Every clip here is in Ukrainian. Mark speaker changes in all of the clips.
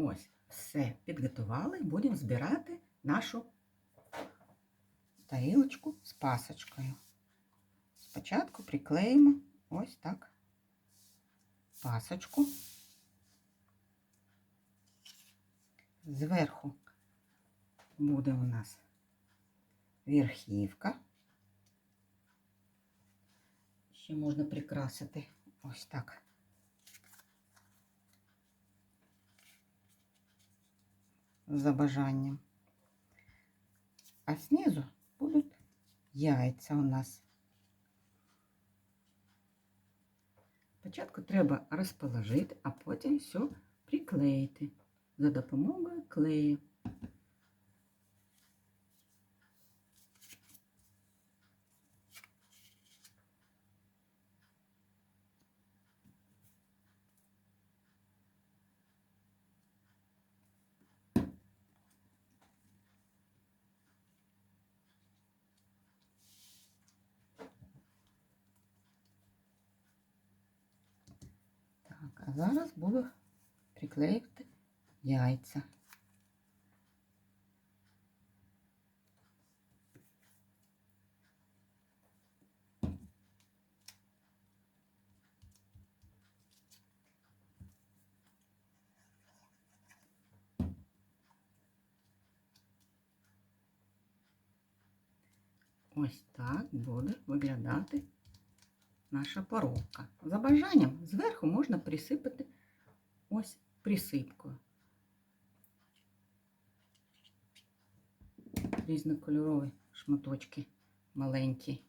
Speaker 1: Ось, все підготували. Будемо збирати нашу тарілочку з пасочкою. Спочатку приклеїмо ось так пасочку. Зверху буде у нас верхівка. Ще можна прикрасити ось так. За бажанням. А знизу будуть яйця у нас. Спочатку треба розположити, а потім все приклеїти за допомогою клею. Так, а зараз буду приклеювати яйця. Ось так буде виглядати наша поробка. За бажанням зверху можна присипати ось присипкою. Різнокольорові шматочки маленькі.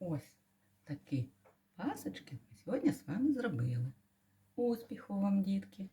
Speaker 1: Ось такі пасочки ми сьогодні з вами зробили. Успіху вам, дітки!